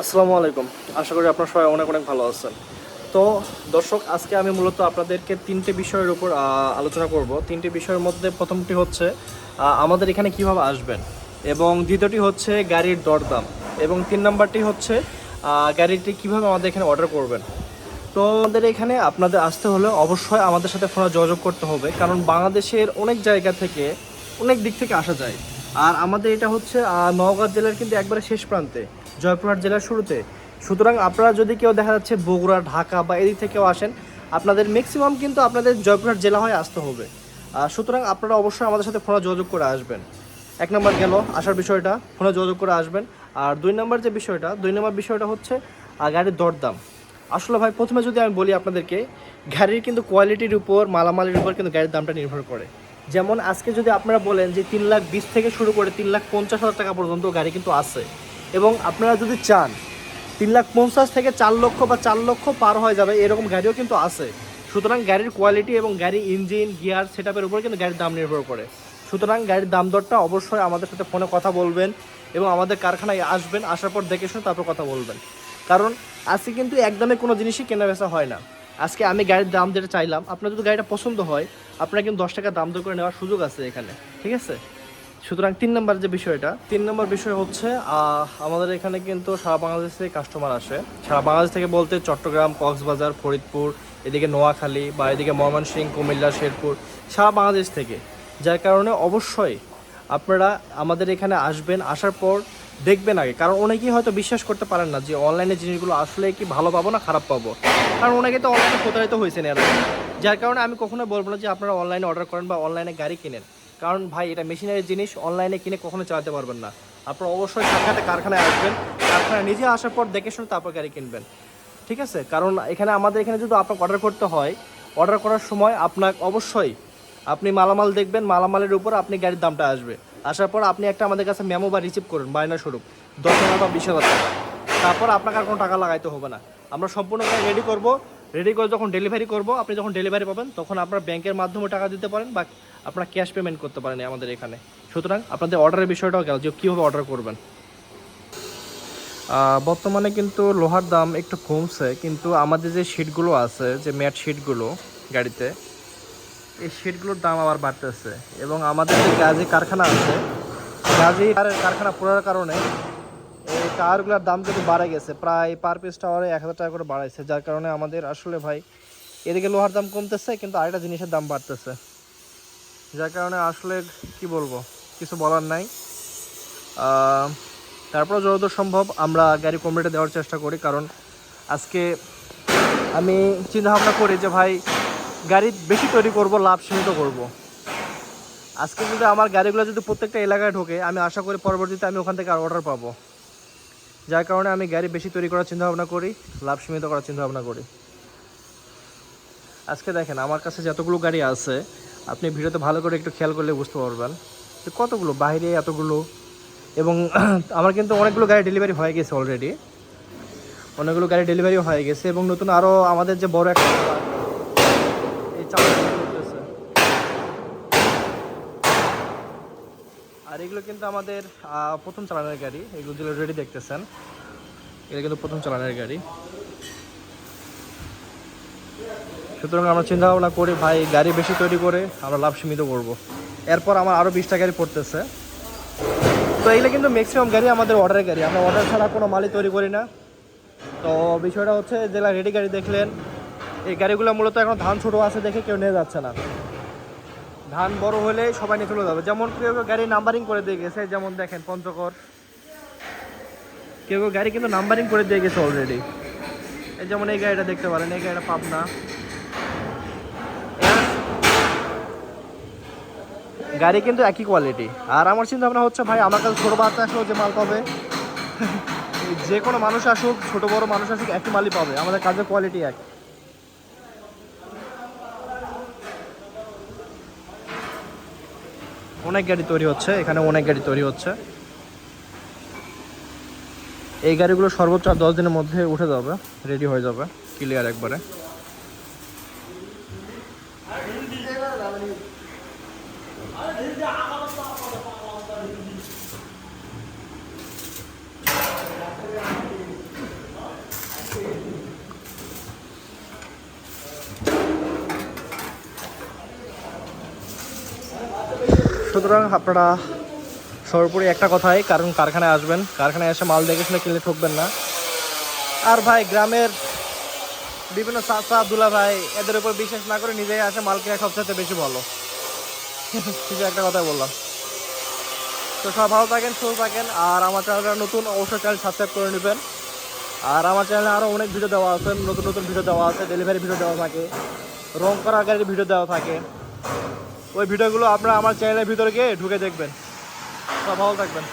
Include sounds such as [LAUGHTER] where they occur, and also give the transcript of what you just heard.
আসসালামু আলাইকুম। আশা করি আপনার সবাই অনেক অনেক ভালো আছেন। তো দর্শক, আজকে আমি মূলত আপনাদেরকে তিনটে বিষয়ের উপর আলোচনা করব। তিনটে বিষয়ের মধ্যে প্রথমটি হচ্ছে আমাদের এখানে কীভাবে আসবেন? এবং দ্বিতীয়টি হচ্ছে গাড়ির দরদাম। এবং তিন নম্বরটি হচ্ছে গাড়িটি কীভাবে আমাদের এখানে অর্ডার করবেন। তো আমাদের এখানে আপনাদের আসতে হলে অবশ্যই আমাদের সাথে ফোনে যোগাযোগ করতে হবে। কারণ বাংলাদেশের অনেক জায়গা থেকে অনেক দিক থেকে আসা যায়। আর আমাদের এটা হচ্ছে নওগাঁ জেলার কিন্তু একবারে শেষ প্রান্তে। জয়পুরহাট জেলার শুরুতে। সুতরাং আপনারা যদি কেউ দেখা যাচ্ছে বগুড়া, ঢাকা বা এদিক থেকেও আসেন, আপনাদের ম্যাক্সিমাম কিন্তু আপনাদের জয়পুরহাট জেলা হয়ে আসতে হবে। সুতরাং আপনারা অবশ্যই আমাদের সাথে ফোনে যোগাযোগ করে আসবেন। এক নম্বর গেল আসার বিষয়টা, ফোনে যোগাযোগ করে আসবেন। আর দুই নম্বর যে বিষয়টা, দুই নম্বর বিষয়টা হচ্ছে গাড়ির দরদাম। আসলে ভাই, প্রথমে যদি আমি বলি আপনাদেরকে, গাড়ির কিন্তু কোয়ালিটির উপর, মালামালের উপর কিন্তু গাড়ির দামটা নির্ভর করে। যেমন আজকে যদি আপনারা বলেন যে তিন লাখ বিশ থেকে শুরু করে তিন লাখ পঞ্চাশ হাজার টাকা পর্যন্ত গাড়ি কিন্তু আছে। এবং আপনারা যদি চান, তিন লাখ পঞ্চাশ থেকে চার লক্ষ বা চার লক্ষ পার হয়ে যাবে, এরকম গাড়িও কিন্তু আছে। সুতরাং গাড়ির কোয়ালিটি এবং গাড়ির ইঞ্জিন গিয়ার সেট আপের উপরে কিন্তু গাড়ির দাম নির্ভর করে। সুতরাং গাড়ির দাম দরটা অবশ্যই আমাদের সাথে ফোনে কথা বলবেন এবং আমাদের কারখানায় আসবেন, আসার পর দেখে শুনে তারপর কথা বলবেন। কারণ আজকে কিন্তু একদমে কোনো জিনিসই কেনা বেচা হয় না। আজকে আমি গাড়ির দাম যেটা চাইলাম, আপনার যদি গাড়িটা পছন্দ হয়, আপনার কিন্তু দশ টাকা দাম দর করে নেওয়ার সুযোগ আছে এখানে, ঠিক আছে? সুতরাং তিন নম্বর যে বিষয়টা, তিন নম্বর বিষয় হচ্ছে আমাদের এখানে কিন্তু সারা বাংলাদেশ থেকে কাস্টমার আসে। সারা বাংলাদেশ থেকে বলতে চট্টগ্রাম, কক্সবাজার, ফরিদপুর, এদিকে নোয়াখালী বা এদিকে ময়মনসিংহ, কুমিল্লা, শেরপুর, সারা বাংলাদেশ থেকে। যার কারণে অবশ্যই আপনারা আমাদের এখানে আসবেন, আসার পর দেখবেন আগে। কারণ অনেকেই হয়তো বিশ্বাস করতে পারেন না যে অনলাইনে জিনিসগুলো আসলে কি ভালো পাবো না খারাপ পাবো। কারণ অনেকে তো অনলাইনে প্রতারিত হয়েছেন এর। যার কারণে আমি কখনো বলব না যে আপনারা অনলাইনে অর্ডার করেন বা অনলাইনে গাড়ি কিনেন। কারণ ভাই, এটা মেশিনারি জিনিস, অনলাইনে কিনে কখনো চালাতে পারবেন না। আপনারা অবশ্যই সাক্ষাতে কারখানায় আসবেন। কারখানায় নিজে আসার পর দেখে শুনে তারপর গাড়ি কিনবেন। ঠিক আছে? কারণ এখানে আমাদের এখানে যদি আপনাকে অর্ডার করতে হয় অর্ডার করার সময় আপনাকে অবশ্যই আপনি মালামাল দেখবেন, মালামালের উপর আপনি গাড়ির দামটা আসবে। আসার পর আপনি একটা আমাদের কাছে মেমো বা রিসিভ করুন, বায়না স্বরূপ, দশ হাজার বা বিশ হাজার টাকা। তারপর আপনাকে আর কোনো টাকা লাগাইতে হবে না। আমরা সম্পূর্ণ রেডি করব। রেডি করে যখন ডেলিভারি করব, আপনি যখন ডেলিভারি পাবেন, তখন আপনার ব্যাংকের মাধ্যমে টাকা দিতে পারেন বা আপনার ক্যাশ পেমেন্ট করতে পারেন আমাদের এখানে। সুতরাং আপনাদের অর্ডারের বিষয়টাও গেল যে কীভাবে অর্ডার করবেন? বর্তমানে কিন্তু লোহার দাম একটু কমছে, কিন্তু আমাদের যে শিটগুলো আছে, যে ম্যাট শিটগুলো গাড়িতে, এই শিটগুলোর দাম আবার বাড়তেছে। এবং আমাদের যে গাজী কারখানা আছে, গাজী কারখানা পড়ার কারণে এই টায়ারগুলোর দাম কিন্তু বাড়ে গেছে। প্রায় পার পিস টাওয়ারে এক হাজার টাকা করে বাড়াইছে, যার কারণে আমাদের আসলে ভাই এদিকে লোহার দাম কমতেছে, কিন্তু আরেকটা জিনিসের দাম বাড়তেছে। যার কারণে আসলে কি বলব, কিছু বলার নাই। তারপর যতদূর সম্ভব আমরা গাড়ি কম রেটে দেওয়ার চেষ্টা করি, কারণ আজকে আমি চিন্তা ভাবনা করি যে ভাই গাড়ি বেশি তৈরি করব, লাভ সীমিত করব। আজকে যদি আমার গাড়িগুলো যদি প্রত্যেকটা এলাকায় ঢোকে, আমি আশা করি পরবর্তীতে আমি ওখান থেকে আর অর্ডার পাবো। যার কারণে আমি গাড়ি বেশি তৈরি করার চিন্তা ভাবনা করি, লাভ সীমিত করার চিন্তা ভাবনা করি। আজকে দেখেন, আমার কাছে যতগুলো গাড়ি আছে, আপনি ভিডিওতে ভালো করে একটু খেয়াল করলে বুঝতে পারবেন যে কতগুলো, বাইরে এতগুলো এবং [CLEARS THROAT] আমার কিন্তু অনেকগুলো গাড়ি ডেলিভারি হয়ে গেছে অলরেডি অনেকগুলো গাড়ি ডেলিভারি হয়ে গেছে এবং নতুন আরও আমাদের যে বড় একটা এই চালানো করতেছে আর এগুলো কিন্তু আমাদের প্রথম চালানের গাড়ি। এগুলো যেগুলো রেডি দেখতেছেন, এগুলো কিন্তু প্রথম চালানের গাড়ি। সুতরাং আমরা চিন্তা ভাবনা করি, ভাই, গাড়ি বেশি তৈরি করে আমরা লাভ সীমিত করব। এরপর আমার আরও বিশটা গাড়ি পড়তেছে। তো এগুলো কিন্তু ম্যাক্সিমাম গাড়ি আমাদের অর্ডারের গাড়ি। আমরা অর্ডার ছাড়া কোনো মালই তৈরি করি না। তো বিষয়টা হচ্ছে, যেগুলো রেডি গাড়ি দেখলেন, এই গাড়িগুলো মূলত এখন ধান ছোটো আছে দেখে কেউ নিয়ে যাচ্ছে না। ধান বড় হলে সবাই নিয়ে চলে যাবে। যেমন কেউ কেউ গাড়ি নাম্বারিং করে দিয়ে গেছে, যেমন দেখেন পঞ্চকর কেউ কেউ গাড়ি কিন্তু নাম্বারিং করে দিয়ে গেছে অলরেডি এই যেমন এই গাড়িটা দেখতে পারেন, এই গাড়িটা পাবনা। গাড়ি কিন্তু একই কোয়ালিটি আর আমার চিন্তা ভাবনা হচ্ছে, ভাই, আমার কাছে ছোটো বাচ্চা আসলেও যে মাল পাবে? [LAUGHS] যে কোনো মানুষ আসুক, ছোটো বড় মানুষ আসুক, একই মালই পাবে। আমাদের কাজের কোয়ালিটি এক। অনেক গাড়ি তৈরি হচ্ছে, এখানে অনেক গাড়ি তৈরি হচ্ছে। এই গাড়িগুলো সর্বোচ্চ আর দশ দিনের মধ্যে উঠে যাবে রেডি হয়ে যাবে ক্লিয়ার একবারে। সুতরাং আপনারা সর্বোপরি একটা কথাই, কারণ কারখানায় আসবেন। কারখানায় এসে মাল দেখে শুনে কিনলে ঠকবেন না। আর ভাই, গ্রামের বিভিন্ন চাচা, দুলা ভাই, এদের উপর বিশ্বাস না করে নিজেই আসে মাল কেনা সবচেয়ে বেশি ভালো। শুধু একটা কথা বললাম। তো সব ভালো থাকেন, সুস্থ থাকেন, আর আমার চ্যানেলটা নতুন অবশ্যই চ্যানেল সাবস্ক্রাইব করে নেবেন। আর আমার চ্যানেলে আরও অনেক ভিডিও দেওয়া আছে, নতুন নতুন ভিডিও দেওয়া আছে ডেলিভারি ভিডিও দেওয়া থাকে, রং করা গাড়ির ভিডিও দেওয়া থাকে। ওই ভিডিওগুলো আপনারা আমার চ্যানেলের ভিতরে গিয়ে ঢুকে দেখবেন। সব ভালো থাকবেন।